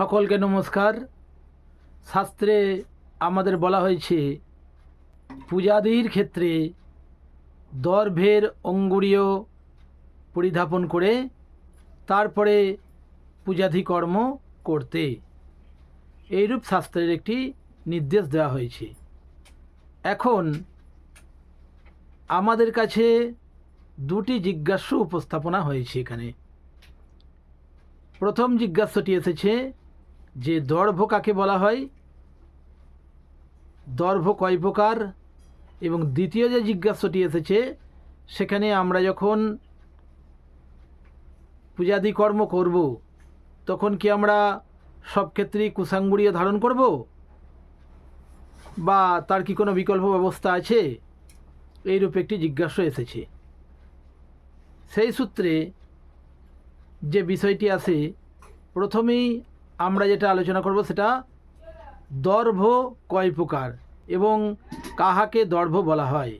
সকলকে নমস্কার। শাস্ত্রে আমাদের বলা হয়েছে, পূজাদির ক্ষেত্রে দর্ভের অঙ্গুরীয় পরিধাপন করে, তারপরে পূজাধি কর্ম করতে। এইরূপ শাস্ত্রের একটি নির্দেশ দেওয়া হয়েছে। এখন আমাদের কাছে দুটি জিজ্ঞাসু উপস্থাপনা হয়েছে এখানে। প্রথম জিজ্ঞাসাটি এসেছে যে দর্ভ কাকে বলা হয়? দর্ভ কয় প্রকার? এবং দ্বিতীয় যে জিজ্ঞাসাটি এসেছে, সেখানে আমরা যখন পূজাদি কর্ম করব, তখন কি আমরা সব ক্ষেত্রেই কুসাঙ্গুড়িয়ে ধারণ করব? বা তার কি কোনো বিকল্প ব্যবস্থা আছে? এইরূপ একটি জিজ্ঞাসা এসেছে। সেই সূত্রে যে বিষয়টি আছে, প্রথমেই আমরা যেটা আলোচনা করব সেটা দর্ভ কয় প্রকার এবং কাহাকে দর্ভ বলা হয়?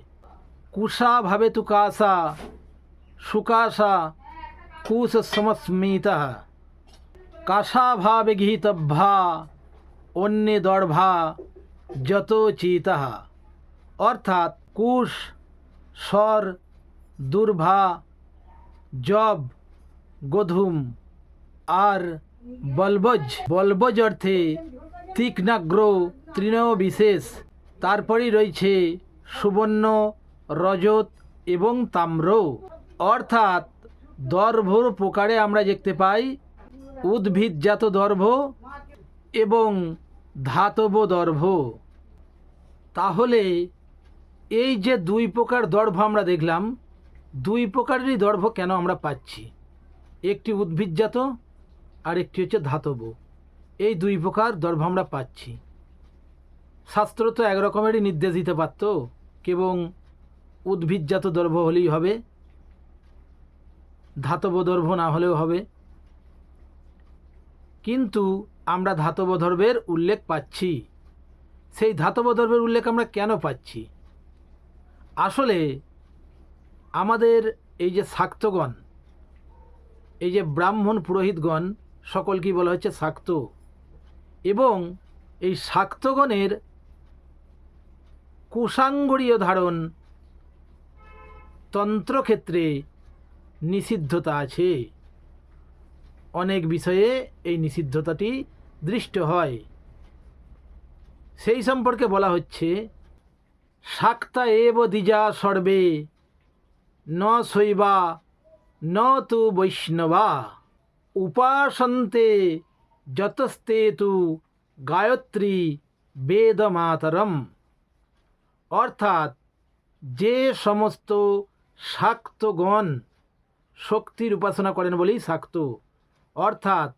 কুষা ভাবে তু কাসা, সুকাসা কুশ সমস্মিতা কাষা ভাবে গৃহীতভ্যা অন্যে দর্ভা, যত চিতা। অর্থাৎ কুশ স্বর, দুর্ভা, জব, গধুম, আর বলবজ বলবজ অর্থে তীক্ষ্ণাগ্র তৃণ বিশেষ। তারপরেই রয়েছে সুবর্ণ, রজত এবং তাম্র। অর্থাৎ দর্ভর প্রকারে আমরা দেখতে পাই উদ্ভিদজাত দর্ভ এবং ধাতব দর্ভ। তাহলে এই যে দুই প্রকার দর্ভ আমরা দেখলাম, দুই প্রকারেরই দর্ভ কেন আমরা পাচ্ছি? একটি উদ্ভিদজাত আর একটি হচ্ছে ধাতব। এই দুই প্রকার দর্ভ আমরা পাচ্ছি। শাস্ত্র তো এক রকমেরই নির্দেশ দিতে পারত, কেবল উদ্ভিদজাত দর্ভ হলেই হবে, ধাতব দর্ভ না হলেও হবে। কিন্তু আমরা ধাতব দর্ভের উল্লেখ পাচ্ছি। সেই ধাতব দর্ভের উল্লেখ আমরা কেন পাচ্ছি? আসলে আমাদের এই যে শাক্তগণ, এই যে ব্রাহ্মণ পুরোহিতগণ সকলকেই বলা হচ্ছে শাক্ত। এবং এই শাক্তগণের কুষাঙ্গরীয় ধারণ তন্ত্রক্ষেত্রে নিষিদ্ধতা আছে। অনেক বিষয়ে এই নিষিদ্ধতাটি দৃষ্ট হয়। সেই সম্পর্কে বলা হচ্ছে, শাক্তা এব দ্বিজা সর্বে, ন শৈবা, ন তু বৈষ্ণবা। উপাসন্তে যতস্তে তু গায়ত্রী বেদমাতরম অর্থাৎ যে সমস্ত শাক্তগণ শক্তির উপাসনা করেন বলেই শাক্ত অর্থাৎ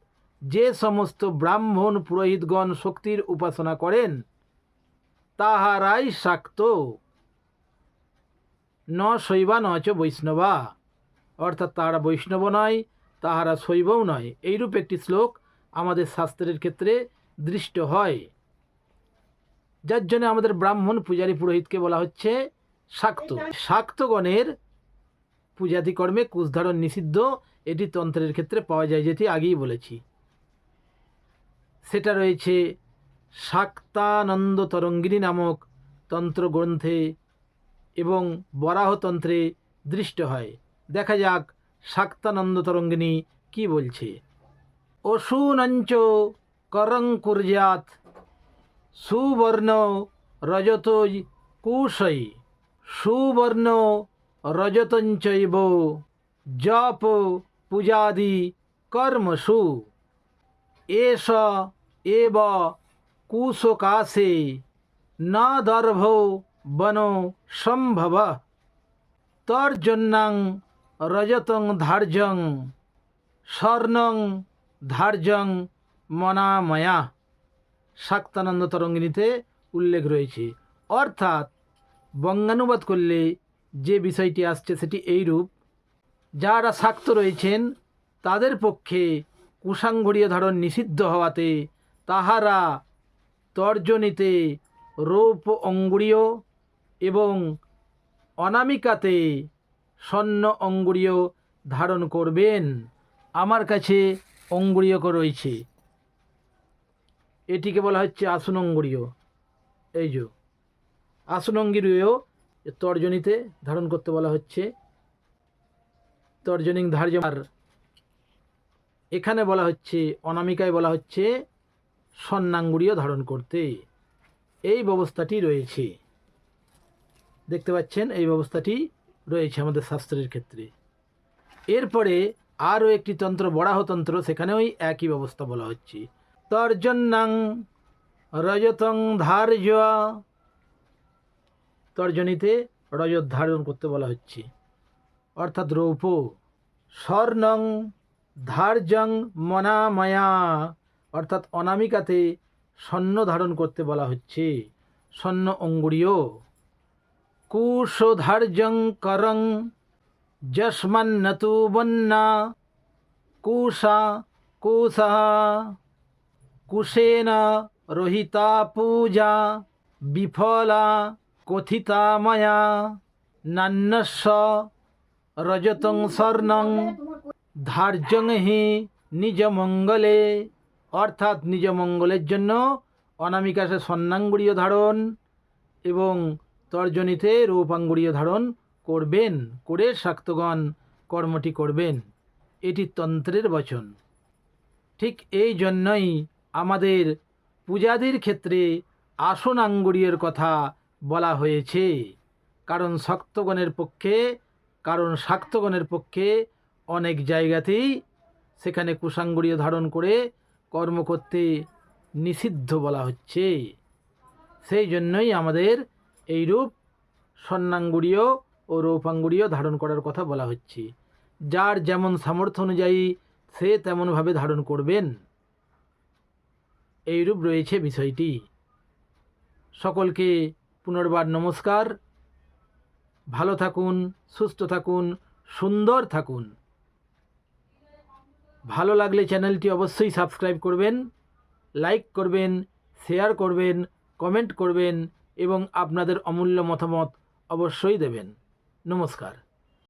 যে সমস্ত ব্রাহ্মণ পুরোহিতগণ শক্তির উপাসনা করেন তাহারাই শাক্ত ন শৈবা ন চ বৈষ্ণবা অর্থাৎ তাহারা বৈষ্ণব নয় তাহারা শৈবও নয়। এইরূপ একটি শ্লোক আমাদের শাস্ত্রের ক্ষেত্রে দৃষ্ট হয়। যার জন্য আমাদের ব্রাহ্মণ পূজারী পুরোহিতকে বলা হচ্ছে শাক্ত। শাক্তগণের পূজাদি কর্মে কুশধারণ নিষিদ্ধ, এটি তন্ত্রের ক্ষেত্রে পাওয়া যায়, যেটি আগেই বলেছি। সেটা রয়েছে শাক্তানন্দ তরঙ্গিনী নামক তন্ত্র গ্রন্থে এবং বরাহতন্ত্রে দৃষ্ট হয়। দেখা যাক শাক্তানন্দ তরঙ্গিনী কি বলছে? অসুনঞ্চ করং কুর্যাত সুবর্ণ রজত কুশৈ, সুবর্ণ রজতঞ্চৈব, জপ পূজাদি কর্মসু। এষ এব কুশকাশে, ন দর্ভ বন সম্ভব। তর্জন্যাং রজতং ধার্যং, স্বর্ণং ধার্যং মনাময়া। শাক্তানন্দ তরঙ্গিনীতে উল্লেখ রয়েছে। অর্থাৎ বঙ্গানুবাদ করলে যে বিষয়টি আসছে সেটি এইরূপ। যারা শাক্ত রয়েছেন, তাদের পক্ষে কুষাঙ্গড়ীয় ধারণ নিষিদ্ধ হওয়াতে তাহারা তর্জনীতে রৌপ অঙ্গুরীয় এবং অনামিকাতে স্বর্ণ অঙ্গুরীয় ধারণ করবেন। আমার কাছে অঙ্গুরীয়ক রয়েছে। এটিকে বলা হচ্ছে আসন অঙ্গুরীয় এই যে আসনঙ্গিরীয় তর্জনীতে ধারণ করতে বলা হচ্ছে। তর্জনী ধার্য আর এখানে বলা হচ্ছে, অনামিকায় বলা হচ্ছে স্বর্ণাঙ্গুরীয় ধারণ করতে। এই ব্যবস্থাটি রয়েছে। দেখতে পাচ্ছেন, এই ব্যবস্থাটি রয়েছে আমাদের শাস্ত্রের ক্ষেত্রে। এরপরে আরও একটি তন্ত্র, বরাহতন্ত্র, সেখানেও একই ব্যবস্থা বলা হচ্ছে। তর্জন্যাং রজতং ধার্য। তর্জনীতে রজত ধারণ করতে বলা হচ্ছে। অর্থাৎ রৌপ স্বর্ণং ধার্যং মনামায়া। অর্থাৎ অনামিকাতে স্বর্ণ ধারণ করতে বলা হচ্ছে। স্বর্ণ অঙ্গুরীয় কুশোধার্যং করং যস্মান্নতু বন্যা কুশা কুশা কুশেন রোহিতা পূজা বিফলা কথিতা ময়া নান্যস্য রজতং স্বর্ণং ধার্যং হি নিজ মঙ্গলে অর্থাৎ নিজ মঙ্গলের জন্য অনামিকাশে স্বর্ণাঙ্গুরীয় ধারণ এবং তর্জনীতে রূপাঙ্গুরীয় ধারণ করবেন, করে শাক্তগণ কর্মটি করবেন। এটি তন্ত্রের বচন। ঠিক এই জন্যই আমাদের পূজাদির ক্ষেত্রে আসনাঙ্গুরীয়ের কথা বলা হয়েছে। কারণ শক্তগণের পক্ষে, কারণ শাক্তগণের পক্ষে অনেক জায়গাতেই সেখানে কুষাঙ্গুরীয় ধারণ করে কর্ম করতে নিষিদ্ধ বলা হচ্ছে। সেই জন্যই আমাদের এইরূপ স্বর্ণাঙ্গুরীয় ও রৌপাঙ্গুরীয় ধারণ করার কথা বলা হচ্ছে। যার যেমন সামর্থ্য অনুযায়ী সে তেমনভাবে ধারণ করবেন। এইরূপ রয়েছে বিষয়টি। সকলকে পুনর্বার নমস্কার। ভালো থাকুন, সুস্থ থাকুন, সুন্দর থাকুন। ভালো লাগলে চ্যানেলটি অবশ্যই সাবস্ক্রাইব করবেন, লাইক করবেন, শেয়ার করবেন, কমেন্ট করবেন এবং আপনাদের অমূল্য মতামত অবশ্যই দেবেন। নমস্কার।